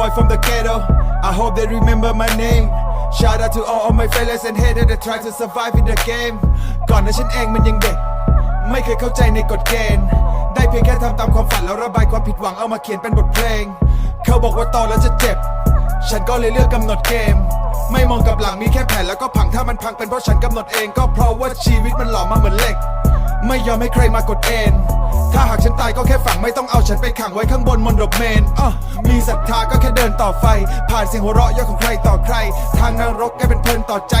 boy from the ghetto. I hope they remember my name. Shout out to all of my fellas and haters that try to survive in the game ก่อนนั้นฉันเองมันยังเด็ก ไม่เคยเข้าใจในกฎเกณฑ์ ได้เพียงแค่ทำตามความฝันแล้วระบายความผิดหวังเอามาเขียนเป็นบทเพลง เขาบอกว่าโตแล้วจะเจ็บ ฉันก็เลยเลือกกำหนดเกม ไม่มองกับหลังมีแค่แผนแล้วก็พังถ้ามันพังเป็นเพราะฉันกำหนดเอง ก็เพราะว่าชีวิตมันหล่อมาเหมือนเหล็ก ไม่ยอมให้ใครมากดเอ็นถ้าหากฉันตายก็แค่ฝังไม่ต้องเอาฉันไปขังไว้ข้างบนมนดบเมนอะมีศรัทธาก็แค่เดินต่อไฟ ผ่านเสียงหัวเราะเยอะของใครต่อใคร ทางนรกแค่เป็นเพลินต่อใจ